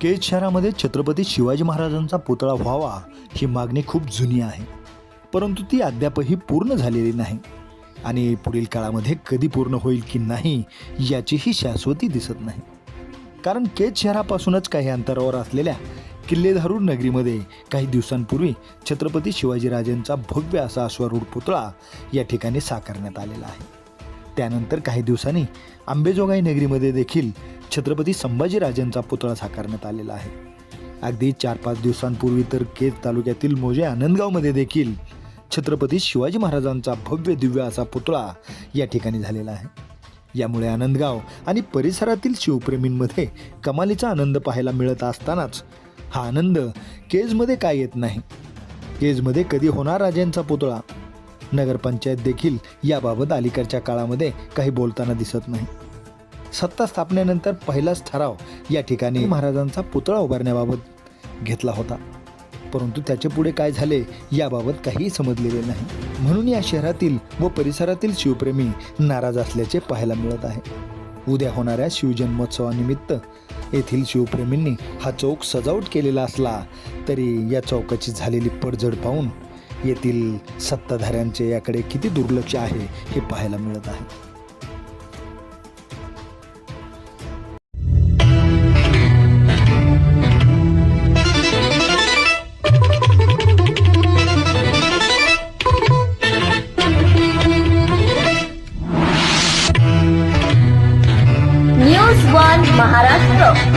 केज शहरामध्ये छत्रपती शिवाजी महाराजांचा पुतळा व्हावा ही मागणी खूप जुनी आहे. परंतु ती अद्यापही पूर्ण झालेली नाही. आणि पुढील काळामध्ये कधी पूर्ण होईल की नाही याचीही शाश्वती दिसत नाही. कारण केज शहरापासूनच काही अंतरावर असलेल्या किल्लेधारूर नगरीमध्ये काही दिवसांपूर्वी छत्रपती शिवाजीराजांचा भव्य असा अश्वारूढ पुतळा या ठिकाणी साकारण्यात आलेला आहे. त्यानंतर काही दिवसांनी आंबेजोगाई नगरीमध्ये देखील छत्रपती संभाजीराजांचा पुतळा साकारण्यात आलेला आहे. अगदी चार पाच दिवसांपूर्वी तर केज तालुक्यातील मोजे आनंदगावमध्ये देखील छत्रपती शिवाजी महाराजांचा भव्य दिव्य असा पुतळा या ठिकाणी झालेला आहे. यामुळे आनंदगाव आणि परिसरातील शिवप्रेमींमध्ये कमालीचा आनंद पाहायला मिळत असतानाच हा आनंद केजमध्ये काय येत नाही? केजमध्ये कधी होणार राजांचा पुतळा? नगरपंचायत देखील याबाबत अलीकडच्या काळामध्ये काही बोलताना दिसत नाही. सत्ता स्थापनेनंतर पहिलाच ठराव या ठिकाणी महाराजांचा पुतळा उभारण्याबाबत घेतला होता. परंतु त्याचे पुढे काय झाले याबाबत काहीही समजलेले नाही. म्हणून या शहरातील व परिसरातील शिवप्रेमी नाराज असल्याचे पाहायला मिळत आहे. उद्या होणाऱ्या शिवजन्मोत्सवानिमित्त येथील शिवप्रेमींनी हा चौक सजावट केलेला असला तरी या चौकाची झालेली पडझड पाहून येथील सत्ताधाऱ्यांचे याकडे किती दुर्लक्ष आहे हे पाहायला मिळत आहे. One, Maharashtra.